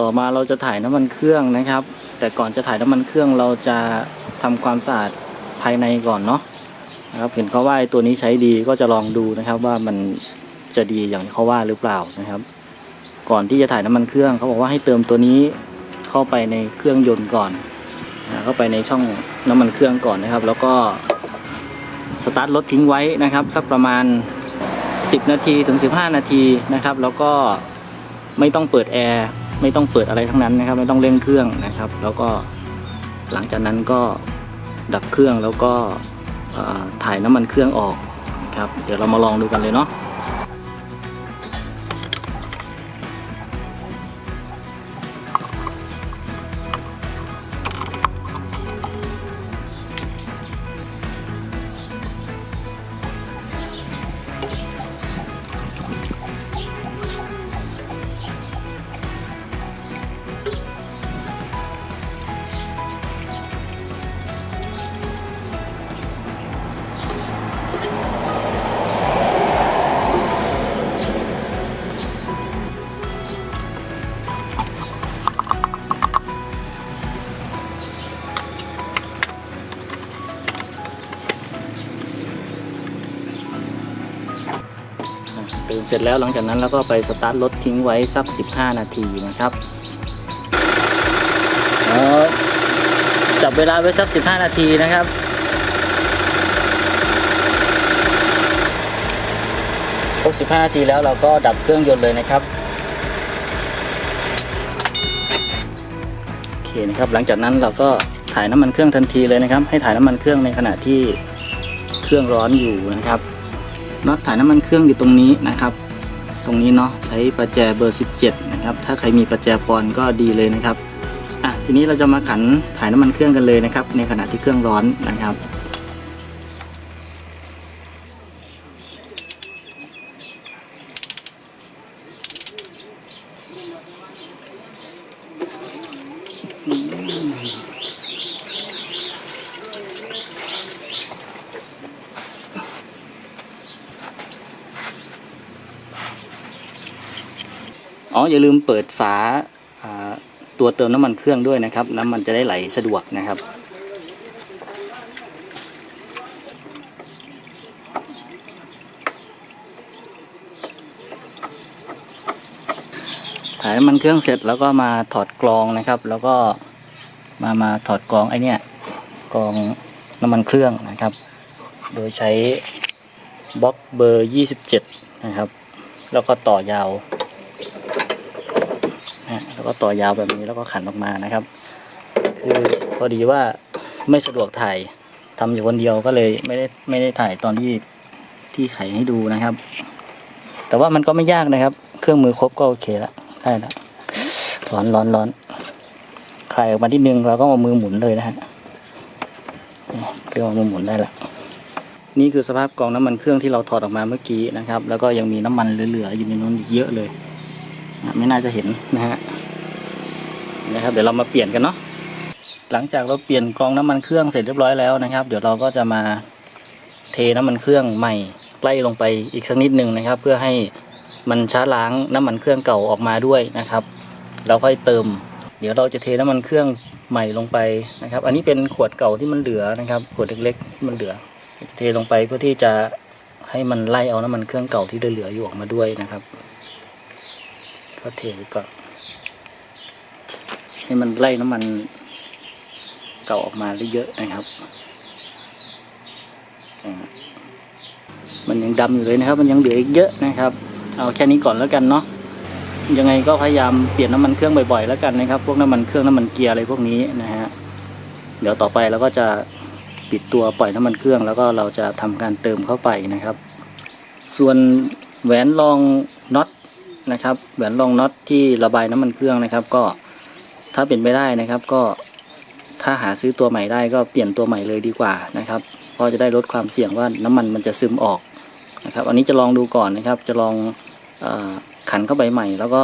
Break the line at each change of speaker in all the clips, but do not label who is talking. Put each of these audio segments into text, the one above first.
ต่อมาเราจะถ่ายน้ำมันเครื่องนะครับ แต่ก่อนจะถ่ายน้ำมันเครื่องเราจะทำความสะอาดภายในก่อนเนาะนะครับเห็นเขาว่าตัวนี้ใช้ดีก็จะลองดูนะครับว่ามันจะดีอย่างที่เขาว่าหรือเปล่านะครับ ก่อนที่จะถ่ายน้ำมันเครื่องเขาบอกว่าให้เติมตัวนี้เข้าไปในเครื่องยนต์ก่อนนะเข้าไปในช่องน้ำมันเครื่องก่อนนะครับ แล้วก็สตาร์ทรถทิ้งไว้นะครับ สักประมาณ 10 นาทีถึง 15 นาทีนะครับ แล้วก็ไม่ต้องเปิดแอร์ ไม่ต้องเปิดอะไรทั้งนั้นนะครับ ไม่ต้องเร่งเครื่องนะครับ แล้วก็หลังจากนั้นก็ดับเครื่องแล้วก็ถ่ายน้ำมันเครื่องออกครับ เดี๋ยวเรามาลองดูกันเลยเนาะ เสร็จแล้วหลังจากนั้นเราก็ไปสตาร์ทรถทิ้งไว้สัก 15 นาทีนะครับเอ่อจับเวลาไว้สัก 15 นาทีนะครับ ครบ 15 นาทีแล้วเราก็ดับเครื่องยนต์เลยนะครับ โอเคนะครับ หลังจากนั้นเราก็ถ่ายน้ำมันเครื่องทันทีเลยนะครับ ให้ถ่ายน้ำมันเครื่องในขณะที่เครื่องร้อนอยู่นะครับ น็อตถ่ายน้ำมันเครื่องอยู่ตรงนี้นะครับ ตรงนี้เนาะใช้ประแจเบอร์ 17 นะครับ ถ้าใครมีประแจปอนก็ดีเลยนะครับอะทีนี้เราจะมาขันถ่ายน้ำมันเครื่องกันเลยนะครับ ในขณะที่เครื่องร้อนนะครับอ๋ อ๋ออย่าลืมเปิดฝาอ่าตัวเติมน้ำมันเครื่องด้วยนะครับ น้ำมันจะได้ไหลสะดวกนะครับ ถ่ายน้ำมันเครื่องเสร็จแล้วก็มาถอดกรองนะครับ แล้วก็มามาถอดกรองไอเนี้ยกรองน้ำมันเครื่องนะครับ โดยใช้บล็อกเบอร์ 27 นะครับ แล้วก็ต่อยาว นะแล้วก็ต่อยาวแบบนี้แล้วก็ขันออกมานะครับ คือพอดีว่าไม่สะดวกถ่ายทำอยู่คนเดียวก็เลยไม่ได้ไม่ได้ถ่ายตอนที่ที่ไขให้ดูนะครับ แต่ว่ามันก็ไม่ยากนะครับ เครื่องมือครบก็โอเคละได้ละร้อนร้อนร้อนคลายออกมาที่นึงเราก็เอามือหมุนเลยนะฮะเครื่องเอามือหมุนได้ละนี่คือสภาพกองน้ำมันเครื่องที่เราถอดออกมาเมื่อกี้นะครับ แล้วก็ยังมีน้ำมันเหลือๆอยู่ในนู้นอีกเยอะเลย ไม่น่าจะเห็นนะฮะนะครับเดี๋ยวเรามาเปลี่ยนกันเนาะหลังจากเราเปลี่ยนกองน้ำมันเครื่องเสร็จเรียบร้อยแล้วนะครับ เดี๋ยวเราก็จะมาเทน้ำมันเครื่องใหม่ไล่ลงไปอีกสักนิดหนึ่งนะครับ เพื่อให้มันช้าล้างน้ำมันเครื่องเก่าออกมาด้วยนะครับ เราค่อยเติม เดี๋ยวเราจะเทน้ำมันเครื่องใหม่ลงไปนะครับ อันนี้เป็นขวดเก่าที่มันเหลือนะครับขวดเล็กๆที่มันเหลือเทลงไปเพื่อที่จะให้มันไล่เอาน้ำมันเครื่องเก่าที่เหลืออยู่ออกมาด้วยนะครับ ก็เทไว้ก่อนให้มันไล่น้ำมันเก่าออกมาได้เยอะนะครับ มันยังดำอยู่เลยนะครับ มันยังเหลืออีกเยอะนะครับ เอาแค่นี้ก่อนแล้วกันเนาะยังไงก็พยายามเปลี่ยนน้ำมันเครื่องบ่อยๆแล้วกันนะครับ พวกน้ำมันเครื่องน้ำมันเกียร์อะไรพวกนี้นะฮะเดี๋ยวต่อไปเราก็จะปิดตัวปล่อยน้ำมันเครื่อง แล้วก็เราจะทำการเติมเข้าไปนะครับ ส่วนแหวนรองน็อต นะครับแหวนรองน็อตที่ระบายน้ำมันเครื่องนะครับ ก็ถ้าเป็นไปได้นะครับ ก็ถ้าหาซื้อตัวใหม่ได้ก็เปลี่ยนตัวใหม่เลยดีกว่านะครับเพราะจะได้ลดความเสี่ยงว่าน้ำมันมันจะซึมออกนะครับ อันนี้จะลองดูก่อนนะครับ จะลองออขันเข้าไปใหม่ แล้วก็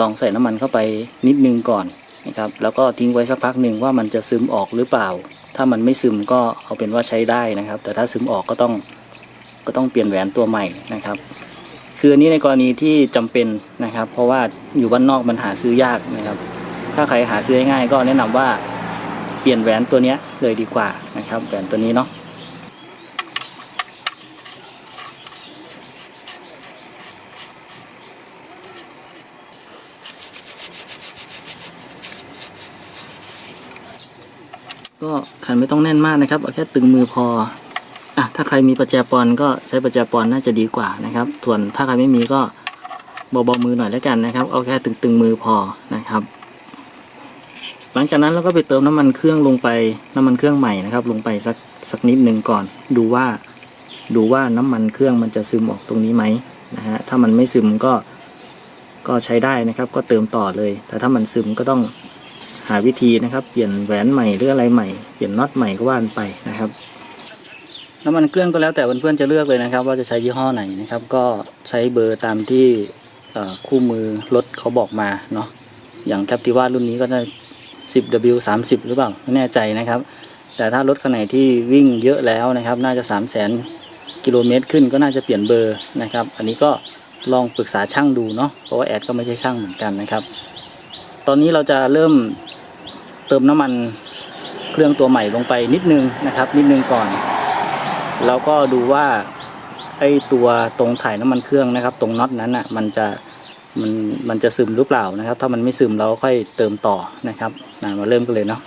ลองใส่น้ำมันเข้าไปนิดนึงก่อนนะครับ แล้วก็ทิ้งไว้สักพักหนึ่งว่ามันจะซึมออกหรือเปล่า ถ้ามันไม่ซึมก็เอาเป็นว่าใช้ได้นะครับ แต่ถ้าซึมออกก็ต้องก็ต้องเปลี่ยนแหวนตัวใหม่นะครับ คืออันนี้ในกรณีที่จำเป็นนะครับ เพราะว่าอยู่บ้านนอกมันหาซื้อยากนะครับ ถ้าใครหาซื้อง่ายก็แนะนำว่าเปลี่ยนแหวนตัวเนี้ยเลยดีกว่านะครับแหวนตัวนี้เนาะก็ขันไม่ต้องแน่นมากนะครับเอาแค่ตึงมือพอ อะถ้าใครมีประแจปอนก็ใช้ประแจปอนน่าจะดีกว่านะครับ ส่วนถ้าใครไม่มีก็เบาๆมือหน่อยแล้วกันนะครับ เอาแค่ตึงๆมือพอนะครับ หลังจากนั้นเราก็ไปเติมน้ำมันเครื่องลงไปน้ำมันเครื่องใหม่นะครับ ลงไปสักสักนิดหนึ่งก่อน ดูว่าดูว่าน้ำมันเครื่องมันจะซึมออกตรงนี้ไหมนะฮะถ้ามันไม่ซึมก็ก็ใช้ได้นะครับ ก็เติมต่อเลย แต่ถ้ามันซึมก็ต้องหาวิธีนะครับ เปลี่ยนแหวนใหม่หรืออะไรใหม่ เปลี่ยนน็อตใหม่ก็ว่านไปนะครับ น้ำมันเครื่องก็แล้วแต่เพื่อนๆจะเลือกเลยนะครับ ว่าจะใช้ยี่ห้อไหนนะครับ ก็ใช้เบอร์ตามที่คู่มือรถเขาบอกมาเนาะอย่างแคปติว่ารุ่นนี้ก็ได้ 10W 30 หรือเปล่าไม่แน่ใจนะครับ แต่ถ้ารถคันไหนที่วิ่งเยอะแล้วนะครับ น่าจะ 3 0 0 0 0 0กิโลเมตรขึ้นก็น่าจะเปลี่ยนเบอร์นะครับ อันนี้ก็ลองปรึกษาช่างดูเนาะเพราะว่าแอดก็ไม่ใช่ช่างเหมือนกันนะครับ ตอนนี้เราจะเริ่มเติมน้ำมันเครื่องตัวใหม่ลงไปนิดนึงนะครับ นิดนึงก่อน แล้วก็ดูว่าไอ้ตัวตรงถ่ายน้ำมันเครื่องนะครับ ตรงน็อตนั้นอะมันจะมันมันจะซึมหรือเปล่านะครับ ถ้ามันไม่ซึมเราก็ค่อยเติมต่อนะครับมาเริ่มกันเลยเนาะ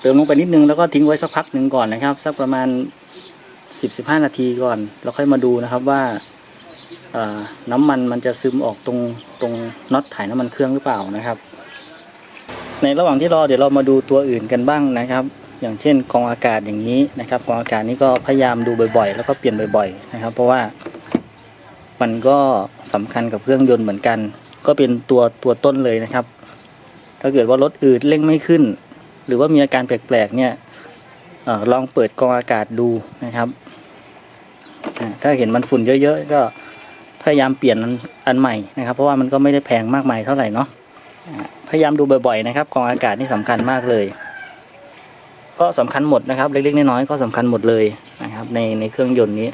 เติมลงไปนิดนึงแล้วก็ทิ้งไว้สักพักหนึ่งก่อนนะครับ สักประมาณ 10-15นาทีก่อนแล้วค่อยมาดูนะครับว่าน้ำมันมันจะซึมออกตรงตรงน็อตถ่ายน้ำมันเครื่องหรือเปล่านะครับ ในระหว่างที่รอเดี๋ยวเรามาดูตัวอื่นกันบ้างนะครับ อย่างเช่นกองอากาศอย่างนี้นะครับกองอากาศนี้ก็พยายามดูบ่อยๆ แล้วก็เปลี่ยนบ่อย ๆ นะครับ เพราะว่ามันก็สำคัญกับเครื่องยนต์เหมือนกัน ก็เป็นตัวตัวต้นเลยนะครับ ถ้าเกิดว่ารถอืดเร่งไม่ขึ้น หรือว่ามีอาการแปลกๆเนี่ยออลองเปิดกองอากาศดูนะครับ ถ้าเห็นมันฝุ่นเยอะๆก็พยายามเปลี่ยนอันใหม่นะครับ เพราะว่ามันก็ไม่ได้แพงมากมายเท่าไหร่เนาะพยายามดูบ่อยๆนะครับกองอากาศนี่สำคัญมากเลย ก็สำคัญหมดนะครับ เล็กๆน้อยๆก็สำคัญหมดเลยนะครับ ในในเครื่องยนต์นี้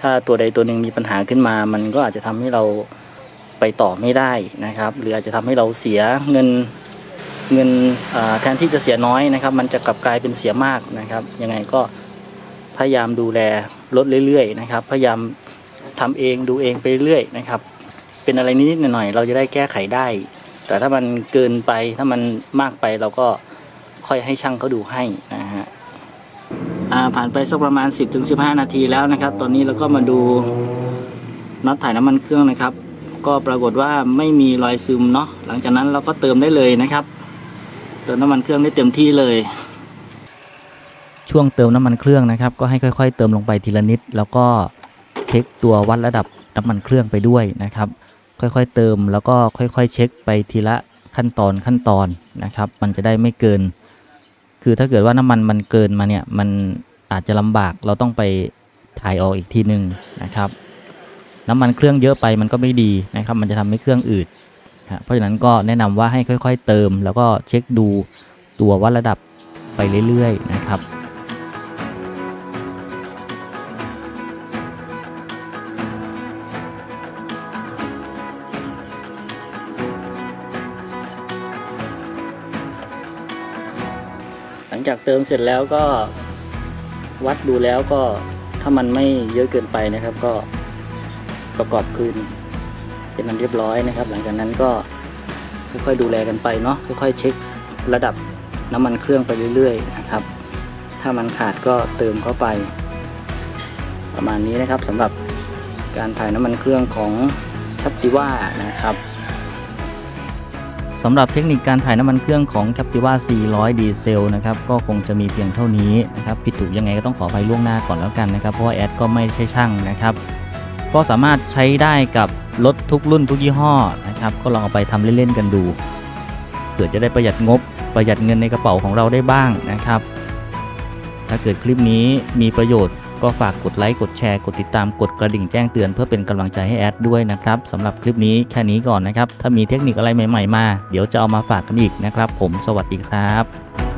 ถ้าตัวใดตัวหนึ่งมีปัญหาขึ้นมา มันก็อาจจะทำให้เราไปต่อไม่ได้นะครับ หรืออาจจะทำให้เราเสียเงินเงินแทนที่จะเสียน้อยนะครับ มันจะกลับกลายเป็นเสียมากนะครับ ยังไงก็พยายามดูแล ลดเรื่อยๆนะครับ พยายามทำเองดูเองไปเรื่อยๆนะครับ เป็นอะไรนิดๆหน่อยๆเราจะได้แก้ไขได้ แต่ถ้ามันเกินไปถ้ามันมากไปเราก็ค่อยให้ช่างเขาดูให้นะฮะอ่าผ่านไปสักประมาณ 10-15 นาทีแล้วนะครับ ตอนนี้เราก็มาดูน็อตถ่ายน้ำมันเครื่องนะครับ ก็ปรากฏว่าไม่มีรอยซึมเนาะหลังจากนั้นเราก็เติมได้เลยนะครับ เติมน้ำมันเครื่องได้เต็มที่เลย ช่วงเติมน้ำมันเครื่องนะครับ ก็ให้ค่อย ๆ เติมลงไปทีละนิด แล้วก็เช็คตัววัดระดับน้ำมันเครื่องไปด้วยนะครับ ค่อยๆเติมแล้วก็ค่อยๆ เช็คไปทีละขั้นตอนขั้นตอนนะครับ มันจะได้ไม่เกิน คือถ้าเกิดว่าน้ำมันมันเกินมาเนี่ยมันอาจจะลำบากเราต้องไปถ่ายออกอีกทีหนึ่งนะครับ น้ำมันเครื่องเยอะไปมันก็ไม่ดีนะครับ มันจะทำให้เครื่องอืดฮะเพราะฉะนั้นก็แนะนำว่าให้ค่อย ๆ เติม แล้วก็เช็คดูตัววัดระดับไปเรื่อย ๆ นะครับ จากเติมเสร็จแล้วก็วัดดูแล้วก็ถ้ามันไม่เยอะเกินไปนะครับ ก็ประกอบคืนเป็นอันเรียบร้อยนะครับ หลังจากนั้นก็ค่อยๆดูแลกันไปเนาะค่อยๆเช็คระดับน้ำมันเครื่องไปเรื่อยๆนะครับ ถ้ามันขาดก็เติมเข้าไป ประมาณนี้นะครับสำหรับการถ่ายน้ำมันเครื่องของชัปติว่านะครับ สำหรับเทคนิคการถ่ายน้ำมันเครื่องของ Captiva 400 ดีเซลนะครับก็คงจะมีเพียงเท่านี้นะครับผิดถูกยังไงก็ต้องขออภัยล่วงหน้าก่อนแล้วกันนะครับเพราะว่าแอดก็ไม่ใช่ช่างนะครับ ก็สามารถใช้ได้กับรถทุกรุ่นทุกยี่ห้อนะครับก็ลองเอาไปทำเล่นๆกันดูเผื่อจะได้ประหยัดงบประหยัดเงินในกระเป๋าของเราได้บ้างนะครับ ถ้าเกิดคลิปนี้มีประโยชน์ ก็ฝากกดไลค์กดแชร์กดติดตามกดกระดิ่งแจ้งเตือนเพื่อเป็นกำลังใจให้แอดด้วยนะครับสำหรับคลิปนี้แค่นี้ก่อนนะครับ ถ้ามีเทคนิคอะไรใหม่ๆมา เดี๋ยวจะเอามาฝากกันอีกนะครับ ผมสวัสดีครับ